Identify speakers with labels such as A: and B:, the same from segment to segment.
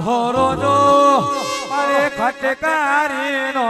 A: માનો જો અરે ખટકારી નો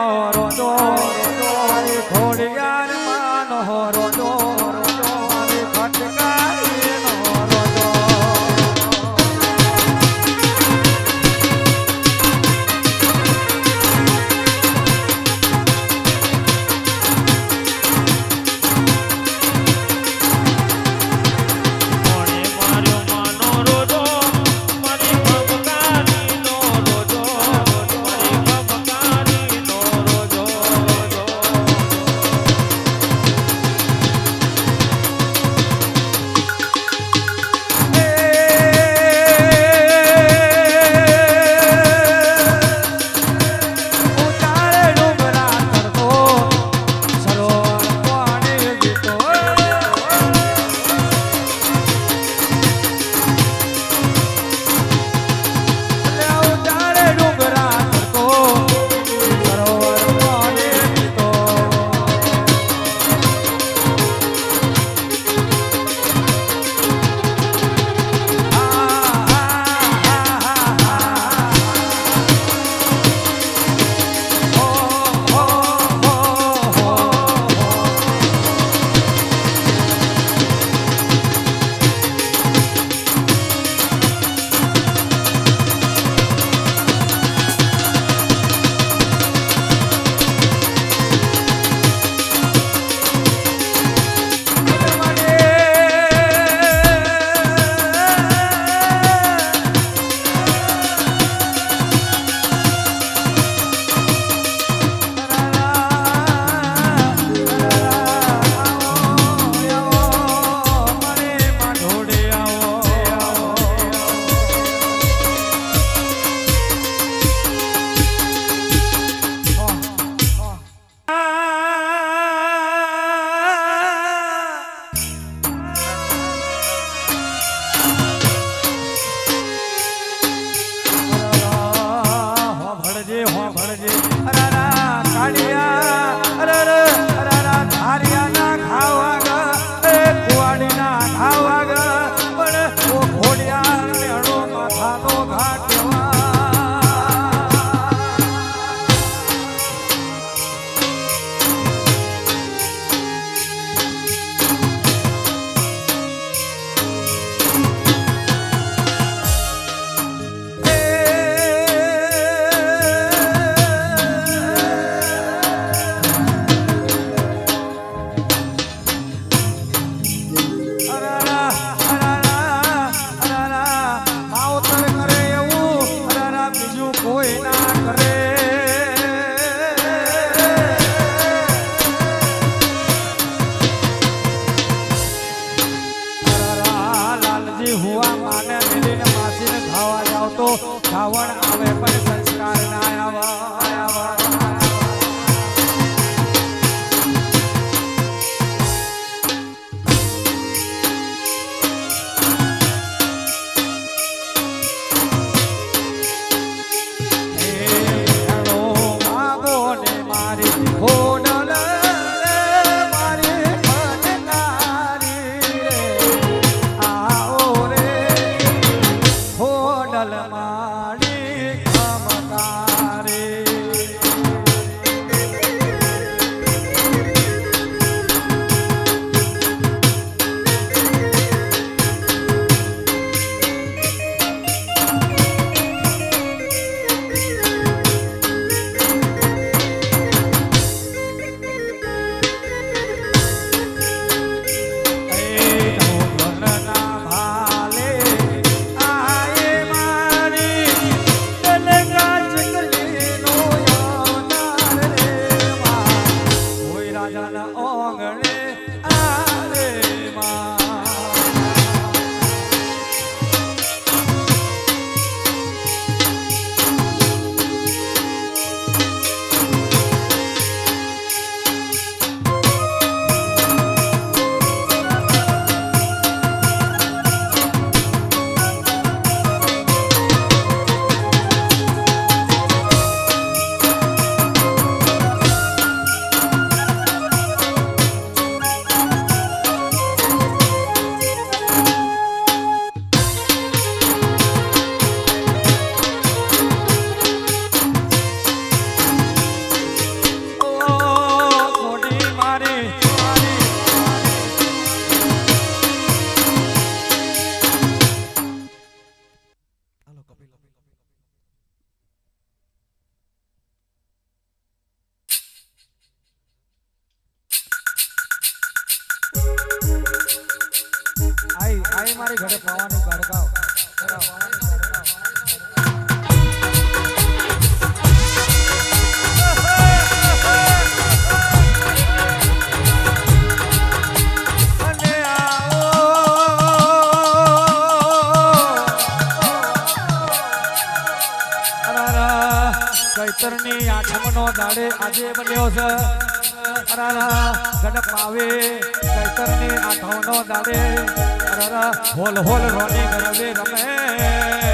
A: ઘરે પાવાની ગડકાવ આજે બન્યો છે. અરારા ગડપ ચૈતરની આઠમનો દાડે અરારા હોલ હોલ રોની ગરબે રમે.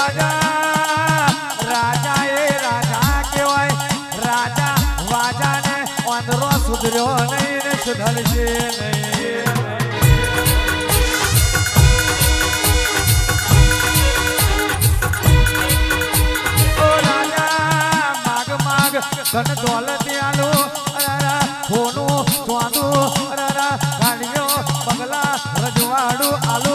B: રાજા
A: રાજા એ રાજા કહેવાય. રાજા વાજાને વાંદરો સુધર્યો નહીં ને સુધરશે નહીં. ધન દોલત આલો. અરારા સોનું રજવાડું આલો.